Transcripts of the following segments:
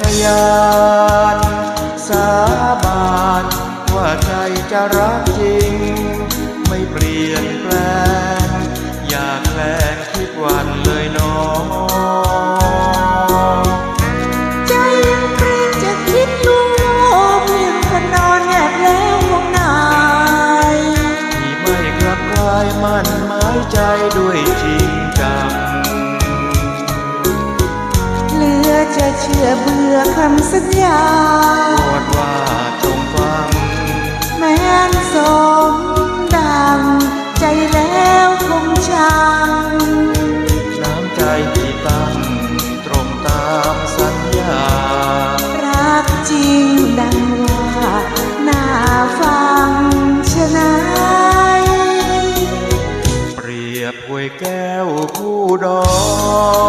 พยานสาบานว่าใจจะรักจริง ไม่เปลี่ยนแปลง อยากแลงทุกวันเลยน้องใจยังเกรงจะคิดลูกเพีงคนนอนแอบแล้วคงนายที่ไม่กลับกลามันหมายใจด้วยจริง อเบื่อคำสัญญาโปรดว่าจงฟัง แม้นสมดัง ใจแล้วคงชังน้ำใจที่ตั้งตรงตามสัญญา รักจริงดังว่าน่าฟังชนายเปรียบห้วยแก้วผู้ดอย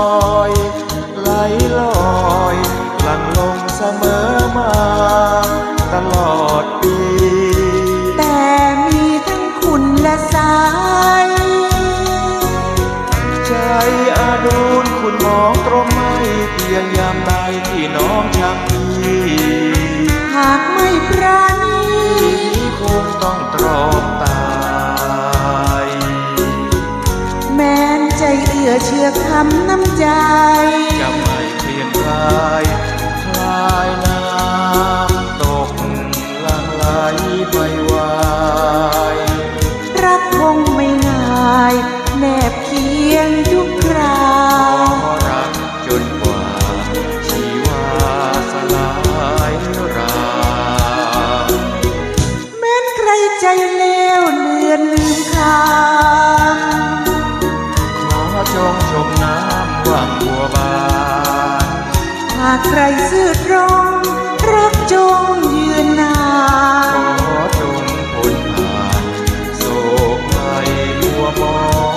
ยงยามตายที่น้องจากพี่หากไม่ปราณีที่คงต้องตรอมตายแม้นใจเอื้อเชื่อคำน้ำใจ จะไม่เปลี่ยนกลายคลายน้ำ อนลืมคขอจงชมน้ำวังบัวบานำหากใครซื่อตรงรักจงยืนนานขอจงพ้นผ่านโศกภัยมัวมอง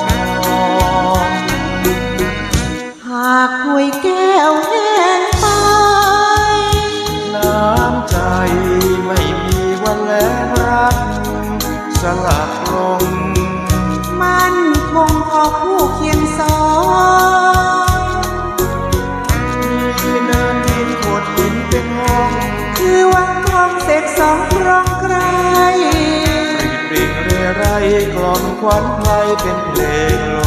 หากหวยแก้วแห้งไป น้ำใจไม่มีวันแลรักสลักลง กสองครองใครปรีดปริงเรไรกลอนควันไพรเป็นเพลงโล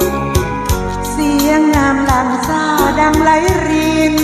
งเสียงงามลำซาดังไหลริน